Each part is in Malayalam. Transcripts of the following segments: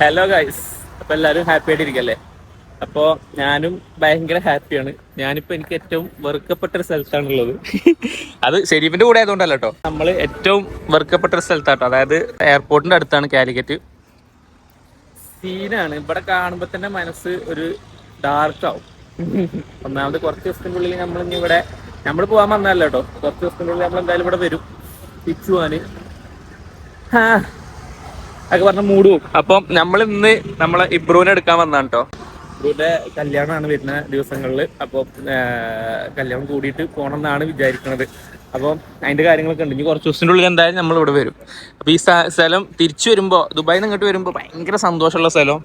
ഹലോ ഗൈസ് അപ്പൊ എല്ലാരും ഹാപ്പി ആയിട്ടിരിക്കല്ലേ? അപ്പോ ഞാനും ഭയങ്കര ഹാപ്പിയാണ് ഞാനിപ്പോ എനിക്ക് ഏറ്റവും വെറുക്കപ്പെട്ട ഒരു സ്ഥലത്താണുള്ളത്. അത് ഷെരീഫിന്റെ കൂടെ ആയതുകൊണ്ടല്ല കേട്ടോ നമ്മൾ ഏറ്റവും വെറുക്കപ്പെട്ട ഒരു സ്ഥലത്താട്ടോ. അതായത് എയർപോർട്ടിന്റെ അടുത്താണ് കാലിക്കറ്റ്. സീനാണ് ഇവിടെ കാണുമ്പോ തന്നെ മനസ്സ് ഒരു ഡാർക്ക് ആവും. ഒന്നാമത് കുറച്ച് ദിവസത്തിനുള്ളിൽ ഉള്ളിൽ നമ്മൾ ഇനി ഇവിടെ നമ്മൾ പോവാൻ വന്നല്ല കേട്ടോ കുറച്ച് ദിവസത്തിനുള്ളിൽ ഉള്ളിൽ നമ്മൾ എന്തായാലും ഇവിടെ വരും. തിരിച്ചു പോവാന്. ഒക്കെ പറഞ്ഞ മൂട് പോകും അപ്പം നമ്മൾ ഇന്ന് നമ്മളെ ഇബ്രുവിനെ എടുക്കാൻ വന്നാണ് കേട്ടോ ഇബ്രുവിന്റെ കല്യാണമാണ് വരുന്ന ദിവസങ്ങളിൽ അപ്പൊ കല്യാണം കൂടിയിട്ട് പോകണം എന്നാണ് വിചാരിക്കുന്നത് അപ്പം അതിന്റെ കാര്യങ്ങളൊക്കെ ഉണ്ട്. ഇനി കുറച്ച് ദിവസത്തിന്റെ ഉള്ളിൽ എന്തായാലും നമ്മൾ ഇവിടെ വരും. അപ്പൊ ഈ സ്ഥ- സ്ഥലം തിരിച്ചു വരുമ്പോ ദുബായിൽ നിന്ന് ഇങ്ങോട്ട് വരുമ്പോൾ ഭയങ്കര സന്തോഷമുള്ള സ്ഥലം?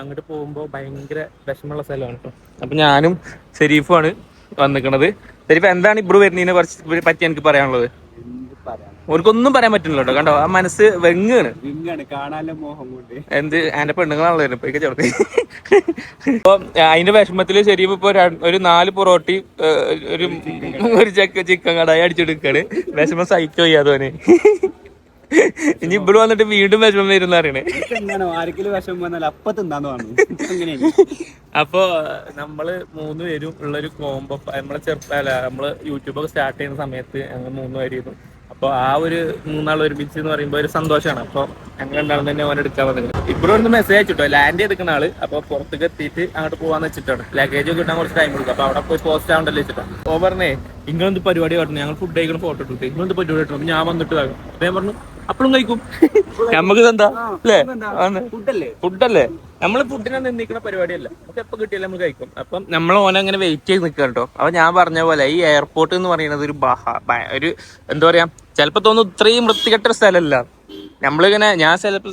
അങ്ങോട്ട് പോകുമ്പോൾ ഭയങ്കര വിഷമമുള്ള സ്ഥലമാണ് കേട്ടോ അപ്പൊ ഞാനും ഷെരീഫുമാണ് വന്നിക്കണത്. ഷെരീഫ് എന്താണ് ഇബ്രു വരുന്നതിനെ കുറച്ച് പറ്റി എനിക്ക് പറയാനുള്ളത്? ഓർക്കൊന്നും പറയാൻ പറ്റുന്നില്ല കേട്ടോ. കണ്ടോ? ആ മനസ്സ് വെങ്ങാണ്. എന്ത്? എന്റെ പെണ്ണുങ്ങളാണല്ലോ ഇപ്പൊ ചേർത്ത് അപ്പൊ അതിന്റെ വിഷമത്തിൽ ശരിയും ഇപ്പൊ ഒരു നാല് പൊറോട്ടി ഒരു ഒരു ചക്ക ചിക്കൻ കടായി അടിച്ചെടുക്കാണ്. വിഷമം സഹിക്കോ ചെയ്യാതോന് ഇനി ഇവിടെ വന്നിട്ട് വീണ്ടും വിഷമം വരുന്ന അറിയണേ അപ്പോ നമ്മൾ മൂന്ന് പേരും ഉള്ള ഒരു കോംബോ നമ്മളെ ചെറുപ്പല്ല നമ്മൾ യൂട്യൂബ് ഒക്കെ സ്റ്റാർട്ട് ചെയ്യുന്ന സമയത്ത് ഞങ്ങൾ മൂന്ന് പേരുന്നു അപ്പൊ ആ ഒരു മൂന്നാൾ ഒരുമിച്ച് എന്ന് പറയുമ്പോൾ ഒരു സന്തോഷമാണ് അപ്പൊ ഞങ്ങൾ രണ്ടാളും തന്നെ ഓൻ എടുക്കാൻ വന്നത് ഇവിടെ ഒന്ന് മെസ്സേജ് അയച്ചിട്ടോ? ലാൻഡ് ചെയ്തിരിക്കുന്ന ആൾ. അപ്പൊ പുറത്തേക്ക് എത്തിയിട്ട് അങ്ങോട്ട് പോവാന്ന് വെച്ചിട്ടാണ്. ലഗേജ് കിട്ടാൻ കുറച്ച് ടൈം കൊടുക്കും. അപ്പൊ അവിടെ പോയി പോസ്റ്റ് ആവണ്ടല്ലോ വെച്ചിട്ടാണ് ഓ പറഞ്ഞേ ഇങ്ങനൊന്ന് പരിപാടി പറഞ്ഞു ഞങ്ങൾ ഫുഡ് കഴിക്കണം ഫോട്ടോ എടുത്തു ഇങ്ങനൊന്ന് പരിപാടി കിട്ടണം ഞാൻ വന്നിട്ട് ആകും അപ്പൊ ഞാൻ പറഞ്ഞു അപ്പോഴും കഴിക്കും. നമുക്ക് എന്താ അല്ലേ. ഫുഡല്ലേ? ഫുഡല്ലേ? നമ്മൾ ഫുഡിനെ നിന്നിക്കുന്ന പരിപാടിയല്ല. നമുക്ക് എപ്പോ കിട്ടിയാലും നമ്മൾ കഴിക്കും. അപ്പം നമ്മൾ ഓനെ അങ്ങനെ വെയിറ്റ് ചെയ്ത് നിൽക്കുക കേട്ടോ. അപ്പൊ ഞാൻ പറഞ്ഞ പോലെ ഈ എയർപോർട്ട് എന്ന് പറയുന്നത് ഒരു ബഹ ഒരു എന്താ പറയാ ചിലപ്പോ തോന്നുന്നു ഇത്രയും വൃത്തികെട്ട ഒരു സ്ഥലമല്ല നമ്മളിങ്ങനെ ഞാൻ ചിലപ്പോ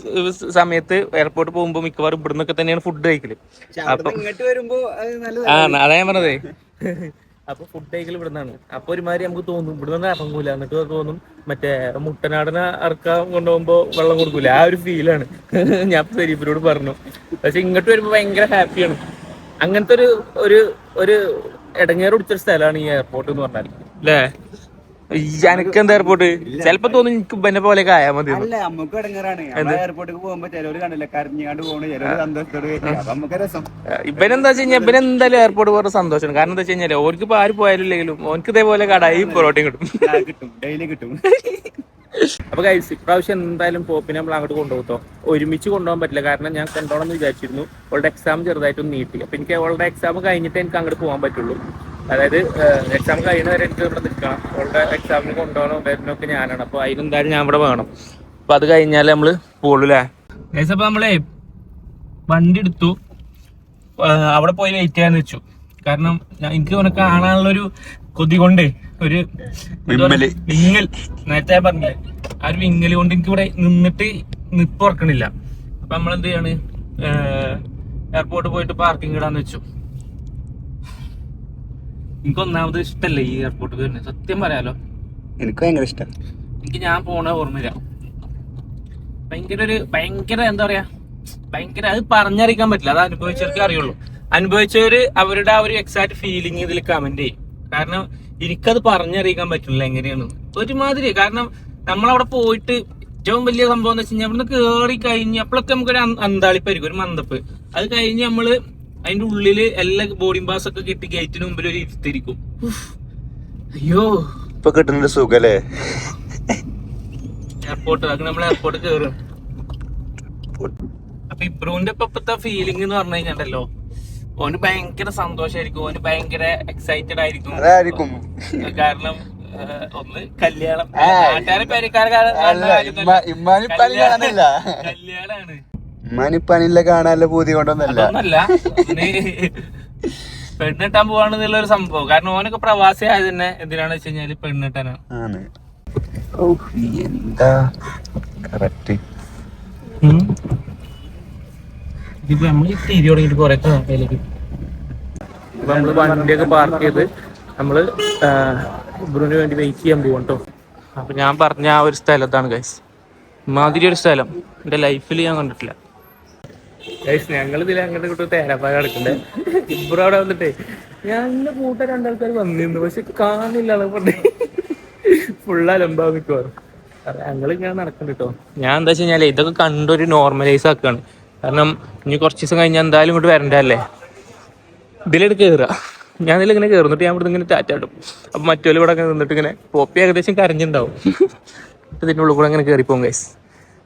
സമയത്ത് എയർപോർട്ട് പോകുമ്പോൾ മിക്കവാറും ഇവിടുന്നൊക്കെ തന്നെയാണ് ഫുഡ് കഴിക്കൽ. അപ്പൊ ആ അതാ ഞാൻ പറഞ്ഞതേ. അപ്പൊ ഫുഡ് കഴിക്കൽ ഇവിടുന്നാണ്. അപ്പൊ ഒരുമാതിരി നമുക്ക് തോന്നും ഇവിടുന്ന് ഇറങ്ങൂല എന്നിട്ട് തോന്നും. മറ്റേ മുട്ടനാടനെ ഇറക്കാൻ കൊണ്ടുപോകുമ്പോ വെള്ളം കൊടുക്കൂല. ആ ഒരു ഫീലാണ് ഞാൻ സരീഫിനോട് പറഞ്ഞു. പക്ഷെ ഇങ്ങോട്ട് വരുമ്പോ ഭയങ്കര ഹാപ്പിയാണ് അങ്ങനത്തെ ഒരു ഒരു ഒരു ഇടങ്ങേറ് പിടിച്ചൊരു സ്ഥലമാണ് ഈ എയർപോർട്ട് എന്ന് പറഞ്ഞാൽ അല്ലേ എനിക്ക് എന്താ എയർപോർട്ട് ചെലപ്പോ തോന്നും എനിക്ക് എന്നെ പോലെ ആയാ മതി എന്ന്. അല്ല നമുക്ക് ഇടങ്ങാറാണ് നമ്മളെ എയർപോർട്ടിൽ പോകുമ്പോ ചിലവര് കണ്ടില്ല കരഞ്ഞാണ്ട് പോണു. ചിലവര് സന്തോഷത്തോട് ഇവനെന്താ വെച്ച് കഴിഞ്ഞാൽ ഇവനെന്തായാലും എയർപോർട്ട് പോകുന്ന സന്തോഷം കാരണം എന്താ വെച്ച് കഴിഞ്ഞാൽ ഓർക്ക് ഇപ്പൊ ആര് പോയാലും ഇല്ലെങ്കിലും ഓനക്ക് ഇതേപോലെ കടായി പൊറോട്ടയും കിട്ടും. കിട്ടും. ഡെയിലി കിട്ടും. അപ്പൊ കഴിച്ച് ഇപ്രാവശ്യം എന്തായാലും പോപ്പിനെ നമ്മൾ അങ്ങോട്ട് കൊണ്ടുപോകത്തോ ഒരുമിച്ച് കൊണ്ടുപോകാൻ പറ്റില്ല. കാരണം ഞാൻ കൊണ്ടുപോകണം എന്ന് വിചാരിച്ചിരുന്നു. അവളുടെ എക്സാം ചെറുതായിട്ടൊന്ന് നീട്ടി. അപ്പൊ എനിക്ക് അവളുടെ എക്സാം കഴിഞ്ഞിട്ട് എനിക്ക് അങ്ങോട്ട് പോകാൻ പറ്റുള്ളൂ. അതായത് എക്സാം കഴിയുന്ന വരെ എനിക്ക് ഇവിടെ നിൽക്കണം. അവളുടെ എക്സാമിന് കൊണ്ടുപോകണം വരുന്നൊക്കെ ഞാനാണ്. അപ്പൊ അതിനെന്തായാലും ഞാൻ ഇവിടെ വേണം. അപ്പൊ അത് കഴിഞ്ഞാൽ നമ്മൾ പോളൂലേ ഏകദേശം ഗൈസ് അപ്പൊ നമ്മളെ വണ്ടി എടുത്തു. അവിടെ പോയി വെയിറ്റ് ചെയ്യാന്ന് വെച്ചു. കാരണം എനിക്ക് അവനെ കാണാനുള്ള ഒരു കൊതി കൊണ്ട് ഒരു വിങ്ങൽ. നേരത്തെ ഞാൻ പറഞ്ഞില്ലേ ആ ഒരു വിങ്ങൽ കൊണ്ട് എനിക്ക് ഇവിടെ നിന്നിട്ട് നിപ്പ് ഉറക്കണില്ല അപ്പൊ നമ്മൾ എന്ത് ചെയ്യാണ് എയർപോർട്ട് പോയിട്ട് പാർക്കിംഗ് ഇടാന്ന് വെച്ചു. എനിക്ക് ഒന്നാമത് ഇഷ്ടല്ലേ ഈ എയർപോർട്ട് വരുന്നത്? സത്യം പറയാലോ. എനിക്ക് ഭയങ്കര ഇഷ്ടം. എനിക്ക് ഞാൻ പോണ ഓർമ്മയില്ല. ഭയങ്കര ഒരു ഭയങ്കര എന്താ പറയാ? ഭയങ്കര അത് പറഞ്ഞറിയിക്കാൻ പറ്റില്ല. അത് അനുഭവിച്ചവർക്ക് അറിയുള്ളൂ. അനുഭവിച്ചവര് അവരുടെ ആ ഒരു എക്സാക്ട് ഫീലിംഗ് ഇതിൽ കമന്റ് ചെയ്യും. കാരണം എനിക്കത് പറഞ്ഞറിയിക്കാൻ പറ്റില്ല എങ്ങനെയാണ് ഒരുമാതിരി കാരണം നമ്മളവിടെ പോയിട്ട് ഏറ്റവും വലിയ സംഭവം എന്ന് വെച്ച് കഴിഞ്ഞാൽ നിന്ന് കയറി കഴിഞ്ഞ് അപ്പോഴൊക്കെ നമുക്കൊരു അന്ത- അന്താളിപ്പായിരിക്കും ഒരു മന്ദപ്പ്. അത് കഴിഞ്ഞ് നമ്മൾ അതിന്റെ ഉള്ളിൽ എല്ലാ ബോർഡിംഗ് പാസ് ഒക്കെ കിട്ടി ഗേറ്റിന് മുമ്പിൽ ഒരു ഇരുത്തിരിക്കും. അയ്യോ. ഇപ്പൊ കിട്ടുന്നുണ്ട് സുഖല്ലേ? എയർപോർട്ട് അത് നമ്മൾ എയർപോർട്ട് കയറും അപ്പൊ ഇബ്രുവിന്റെ ഇപ്പൊ ഇപ്പത്തെ ഫീലിംഗ് എന്ന് പറഞ്ഞു കഴിഞ്ഞാണ്ടല്ലോ ഓന് ഭയങ്കര സന്തോഷായിരിക്കും ഓന് ഭയങ്കര എക്സൈറ്റഡ് ആയിരിക്കും. കാരണം ഒന്ന് കല്യാണം. നാട്ടുകാരെ പേരക്കാരെ കല്യാണാണ്. ഇമ്മാനിപ്പാനില്ല കാണാനുള്ള പൂതി കൊണ്ടൊന്നല്ല. അതൊന്നല്ല. നീ പെണ്ണിട്ടാൻ പോവാണെന്നുള്ള ഒരു സംഭവം. കാരണം ഓനൊക്കെ പ്രവാസി ആയത് തന്നെ എന്തിനാണ് വെച്ച് കഴിഞ്ഞാൽ പെണ്ണിട്ടാനാണ് ആണ്. ഓ എന്താ? കറക്റ്റ് ഇതിപ്പോ നമ്മൾ ഈ തിരി തുടങ്ങിയിട്ട് കുറെ കാലത്തേക്ക്. നമ്മൾ വണ്ടിയൊക്കെ പാർക്ക് ചെയ്ത് നമ്മൾ ഇബ്രുവിന് വേണ്ടി വെയിറ്റ് ചെയ്യാൻ പോകും കേട്ടോ അപ്പൊ ഞാൻ പറഞ്ഞ ആ ഒരു സ്ഥലത്താണ് ഗൈസ് മാതിരി ഒരു സ്ഥലം. എന്റെ ലൈഫിൽ ഞാൻ കണ്ടിട്ടില്ല. ഞങ്ങൾ ഇതിൽ അങ്ങോട്ട് ഇങ്ങോട്ട് തേരാപ്പായ കിടക്കണ്ടേ ഇപ്പുറം അവിടെ വന്നിട്ടേ ഞങ്ങളുടെ കൂട്ട രണ്ടാൾക്കാർ വന്നിരുന്നു പക്ഷെ കാണില്ല പറഞ്ഞേ ഫുൾ അലമ്പാ മിക്കവാറും. ഞങ്ങൾ ഇങ്ങനെ നടക്കണ്ട കേട്ടോ ഞാൻ എന്താ വെച്ച് കഴിഞ്ഞാൽ ഇതൊക്കെ കണ്ടൊരു നോർമലൈസ് ആക്കാണ്. കാരണം ഇനി കുറച്ച് ദിവസം കഴിഞ്ഞാൽ എന്തായാലും ഇങ്ങോട്ട് വരണ്ടല്ലേ ഇതിലെടുത്ത് കയറുക ഞാൻ ഇതിലിങ്ങനെ കയറുന്നിട്ട് ഞാൻ ഇവിടെ ഇങ്ങനെ ടാറ്റാട്ടും അപ്പൊ മറ്റൊരു ഇവിടെ നിന്നിട്ട് ഇങ്ങനെ പോപ്പി ഏകദേശം കരഞ്ഞിണ്ടാവും. ഇതിന്റെ ഇതിന്റെ ഉള്ളിൽ കൂടെ അങ്ങനെ കയറിപ്പോകും ഗൈസ്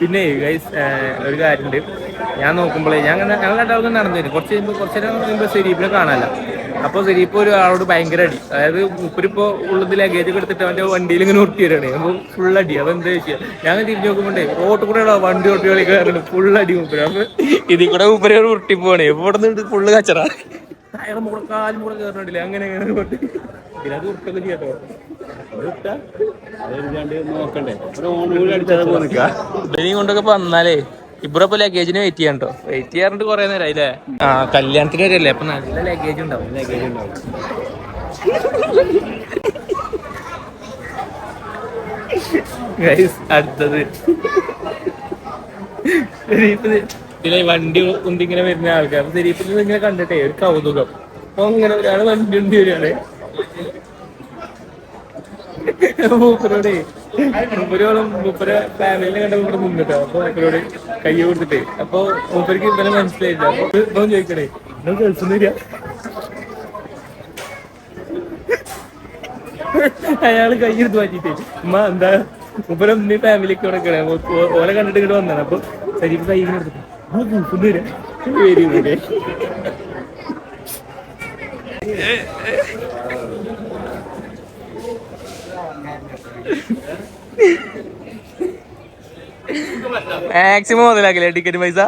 പിന്നെ ഗൈസ് ഒരു കാര്യമുണ്ട്. ഞാൻ നോക്കുമ്പോഴേ ഞാൻ ഞങ്ങൾ രണ്ടാൾക്കും നടന്നു വരും കുറച്ച് കഴിയുമ്പോൾ കുറച്ച് നേരം കഴിയുമ്പോൾ സെരീപ്പിനെ കാണാനല്ല. അപ്പോൾ സെരീപ്പ് ആളോട് ഭയങ്കര അടി. അതായത് മുപ്പരിപ്പോ ഉള്ളത് ലഗേജ് ഒക്കെ എടുത്തിട്ട് അവന്റെ വണ്ടിയിൽ ഇങ്ങനെ ഉരുട്ടി വരികയാണ്. അപ്പോൾ ഫുൾ അടി. അപ്പോൾ എന്താ വെച്ചാൽ ഞാൻ തിരിഞ്ഞു നോക്കുമ്പോണ്ടേ റോട്ട് കൂടെ ഉള്ള വണ്ടി ഒട്ടി കളി ഫുൾ അടി മുപ്പര്. അപ്പൊ ഇതിൽ കൂടെ മുപ്പര് ഉരുട്ടി ഇവിടെ നിന്ന് ഫുള്ള് കച്ചറ? അയാൾ മുകളെ കാലും കൂടെ കയറുന്നുണ്ടല്ലേ അങ്ങനെ അങ്ങനെ കൊണ്ട് അത് ഉരുട്ടൊക്കെ ചെയ്യാട്ടോ. കൊണ്ടൊക്കെ വന്നാലേ ഇബ്രപ്പൊ ലഗേജിന് വെയിറ്റ് ചെയ്യാൻ കേട്ടോ വെയിറ്റ് ചെയ്യാറുണ്ട് കൊറേ നേരം അല്ലേ ആ കല്യാണത്തിന് വരെയല്ലേ അപ്പൊ നല്ല ലഗേജ് ഉണ്ടാവും. ലഗേജ് ഉണ്ടാവും. അടുത്തത്. ഇതിലെ വണ്ടി ഉണ്ടിങ്ങനെ വരുന്ന ആൾക്കാർ ശരീരത്തിൽ ഇങ്ങനെ കണ്ടിട്ടേ ഒരു കൗതുകം. അപ്പൊ ഇങ്ങനെ ഒരാൾ വണ്ടി ഉണ്ടി വരികയാണ്. മൂപ്പരോടെ. മൂപ്പരോളം മൂപ്പര ഫാമിലിനെ കണ്ട മൂപ്പര് മുന്നിട്ടോ അപ്പൊ മൂപ്പരോട് കൈ കൊടുത്തിട്ടേ. അപ്പൊ മൂപ്പർക്ക് ഇവനെ മനസ്സിലായില്ല. അപ്പൊ ഇപ്പം ചോദിക്കണേ നിങ്ങൾ ഗൾഫിൽ അയാൾ അയാൾ എടുത്ത് മാറ്റിട്ടേ ഉമ്മ എന്താ? മൂപ്പരം നീ ഫാമിലിക്ക് കൊടുക്കണേ ഓലെ കണ്ടിട്ട് ഇങ്ങോട്ട് വന്നാണ് അപ്പൊ ശരീരം കൈ കൊടുത്തിട്ടേ എടുത്തിട്ട് ഗൾഫിൽ വരിക വരി വരി മാക്സിമം മുതലാക്കില്ലേ ടിക്കറ്റ് പൈസ?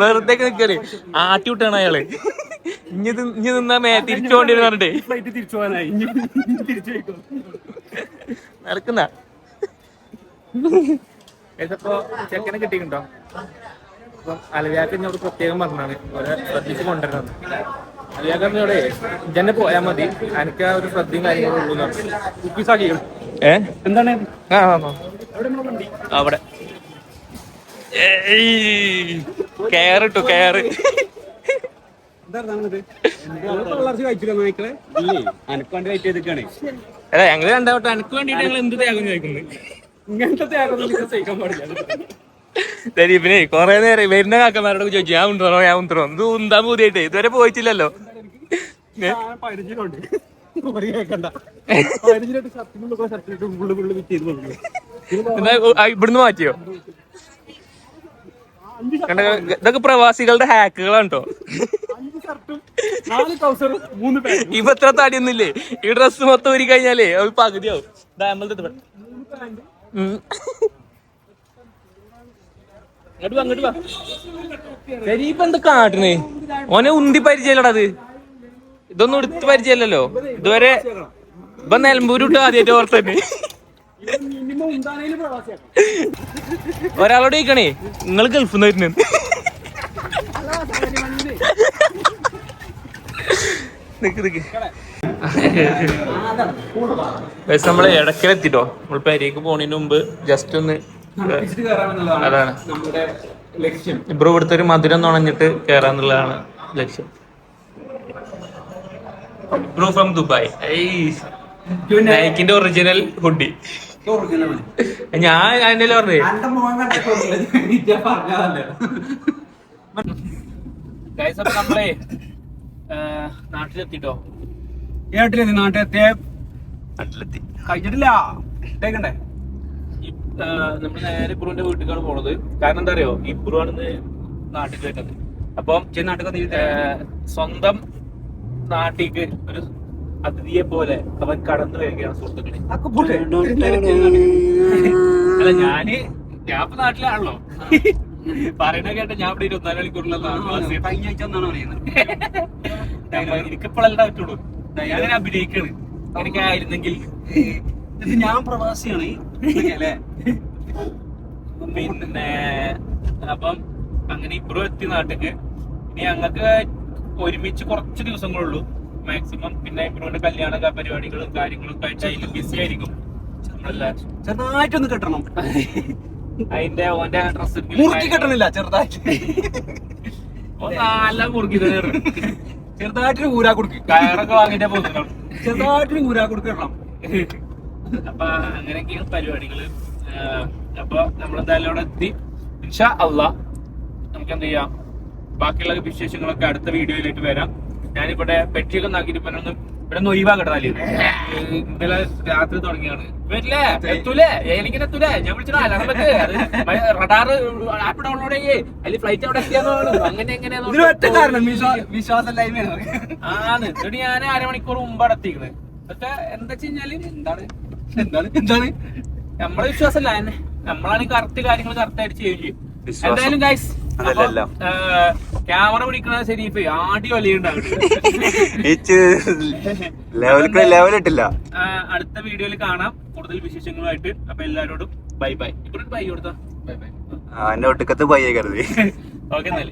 വെറുതെ നിക്കണേ ആട്ടി വിട്ടാണ് അയാൾ. ഇനി നിന്നാ മേ തിരിച്ചു പോണ്ടിരുന്നു പറഞ്ഞിട്ടേ. നടക്കുന്ന. ഏതപ്പോ ചെക്കനെ കിട്ടിയിട്ടുണ്ടോ? അപ്പൊ അലവ്യാക്ക് എന്നോട് പ്രത്യേകം പറഞ്ഞാണ് ഓരോ ശ്രദ്ധിച്ച് കൊണ്ടുവരണം. അലവ്യാക്കറിനോട് എന്നോടെ ഇജന്നെ പോയാൽ മതി. എനിക്ക് ആ ഒരു ശ്രദ്ധയും കാര്യങ്ങളും ഉള്ളൂ കുക്കീസാക്കി ഏ? എന്താണ്. അവിടെ കയറിട്ടു അല്ല ഞങ്ങൾ രണ്ടാവട്ടെ അനക്ക് വേണ്ടിട്ട് ഞങ്ങൾ എന്ത് ത്യാഗം ചോദിക്കുന്നത് ഇങ്ങനത്തെ ത്യാഗം സഹിക്കാൻ പാടില്ല. പിന്നെ കൊറേ നേരം വരുന്ന കാക്കന്മാരോട് ചോദിച്ചു ഞാൻ ഉണ്ടോ ഞാൻ ഉണ്ടോ എന്ത് ഉന്താൻ പൂതിയായിട്ട് ഇതുവരെ പോയിട്ടില്ലല്ലോ. ഏ? ഇവിടുന്ന് മാറ്റിയോ? കണ്ട ഇതൊക്കെ പ്രവാസികളുടെ ഹാക്കുകളാണ്? കേട്ടോ അഞ്ച് ഷർട്ടും നാല് ട്രൗസറും മൂന്ന് പാന്റും ഇപ്പൊ എത്ര തടിയൊന്നുമില്ലേ? ഈ ഡ്രസ് മൊത്തം ഒരു കഴിഞ്ഞാലേ അത് പകുതിയാവും. ഡാമൽ അങ്ങോട്ട് വാ അങ്ങോട്ട് വാ. ശരി ഇപ്പൊ എന്താ കാട്ടണേ? ഓനെ ഉന്തി പരിചയമില്ലടാ അത്. ഇതൊന്നും എടുത്ത് പരിചയമല്ലല്ലോ. ഇതുവരെ ഇപ്പൊ നിലമ്പൂരിട്ട് ആദ്യമായിട്ട് ഓർത്തന്നെ. ഒരാളോട് ചോദിക്കണേ നിങ്ങൾ ഗൾഫിൽ നിന്ന് വരുന്നത് നിക്ക് നമ്മൾ ഇടക്കലെത്തിട്ടോ നമ്മൾ പെരേക്ക് പോണതിന് മുമ്പ് ജസ്റ്റ് ഒന്ന് അതാണ്. ഇബ്രോ ഇവിടുത്തെ ഒരു മധുരം നുണഞ്ഞിട്ട് കേറാന്നുള്ളതാണ് ലക്ഷ്യം. ഇബ്രോ ഫ്രം ദുബായ് നൈക്കിന്റെ ഒറിജിനൽ ഹുഡി ഞാൻ അതിന്റെ പറഞ്ഞേ? ഗൈസ് അപ്പൊ നമ്മളെ നാട്ടിലെത്തിട്ടോ? നാട്ടിലെത്തി നാട്ടിലെത്തിയ. നാട്ടിലെത്തി. കഴിഞ്ഞിട്ടില്ല. ഇട്ടേക്കണ്ടേ? നമ്മൾ നേരെ ഇബ്രുവിന്റെ വീട്ടിലേക്കാണ് പോണത്. കാരണം എന്താ അറിയോ? ഇബ്രു ആണെന്ന് നാട്ടിൽ വരുന്നത്. അപ്പം നാട്ടിൽ സ്വന്തം നാട്ടിലേക്ക് ഒരു അതിഥിയെ പോലെ അവൻ കടന്നു വരികയാണ് സുഹൃത്തുക്കളെ. അല്ല ഞാൻ ഞാൻ ഇപ്പൊ നാട്ടിലാണല്ലോ. പറയണ കേട്ട ഞാൻ ഇവിടെ ഇരുപത്തിനാല് പറയുന്നത്. എനിക്കിപ്പോഴല്ല പറ്റുള്ളൂ. ഞാനിങ്ങനെ അഭിനയിക്കാണ്. എനിക്കായിരുന്നെങ്കിൽ ഇത് ഞാൻ പ്രവാസിയാണ്. പിന്നെ അപ്പം അങ്ങനെ ഇപ്പുറം എത്തി നാട്ടിക്ക്. ഇനി ഞങ്ങൾക്ക് ഒരുമിച്ച് കുറച്ച് ദിവസങ്ങളുള്ളൂ. മാക്സിമം പിന്നെ ഇവരുടെ കല്യാണ പരിപാടികളും കാര്യങ്ങളും അതിൽ ബിസി ആയിരിക്കും. ചെറുതായിട്ടൊന്ന് കെട്ടണം. അതിന്റെ ഓന്റെ ഡ്രസ് മുറുക്കി കെട്ടണില്ല ചെറുതായിട്ട്. നല്ല മുറുക്കി ചെറുതായിട്ടൊരു ഊരാ കൊടുക്കും. കയറൊക്കെ വാങ്ങിട്ടേ പോകുന്നു ചെറുതായിട്ടൊരു ഊരാ കൊടുക്കണം അപ്പൊ അങ്ങനെയൊക്കെയാണ് പരിപാടികൾ. അപ്പൊ നമ്മളെന്തായാലും അവിടെ എത്തി. ഇൻഷാ അള്ളാ. നമുക്ക് എന്ത് ചെയ്യാം ബാക്കിയുള്ള വിശേഷങ്ങളൊക്കെ അടുത്ത വീഡിയോയിലേക്ക് വരാം. ഞാനിവിടെ പെട്ടിയൊക്കെ നാക്കിട്ട് ഇപ്പൊ ഒന്ന് ഇവിടെ ഒന്ന് ഒഴിവാക്കട്ടെ ഇന്നലെ രാത്രി തുടങ്ങിയാണ്. വരില്ലേ? എത്തൂലേ? എനിക്കിനെ എത്തൂലേ? ഞാൻ വിളിച്ചിട്ട് റഡാർ ആപ്പ് ഡൗൺലോഡ് ചെയ്യേ. അതിൽ ഫ്ലൈറ്റ് അവിടെ എത്തിയാന്ന് അങ്ങനെ ഇതിന് ഒറ്റ കാരണം എങ്ങനെയാ വിശ്വാസമില്ലായ്മയാണ് ആണ്. എന്നിട്ട് ഞാൻ അരമണിക്കൂർ മുമ്പ് അടത്തിക്കണ് എന്താ എന്താണ്? എന്താണ്? എന്താണ്? നമ്മളെ വിശ്വാസമല്ല. നമ്മളാണ് കറക്റ്റ് കാര്യങ്ങൾ കറക്റ്റ് ആയിട്ട് ചെയ്യുകയും ചെയ്യും. എന്തായാലും ഗൈസ്. ക്യാമറ പിടിക്കണ ഷെരീഫ് ആടി വലിയുണ്ടാവും. ലെവലിക്ക് ലെവലിട്ടില്ല. അടുത്ത വീഡിയോയിൽ കാണാം. കൂടുതൽ വിശേഷങ്ങളുമായിട്ട്. അപ്പൊ എല്ലാരോടും ബൈ ബൈ. ഇവിടെ ബൈ കൊടുത്താ. Bye bye. എന്റെ ഒട്ടുക്കത്ത് ബൈ കരുതി. ഓക്കെ എന്നാൽ.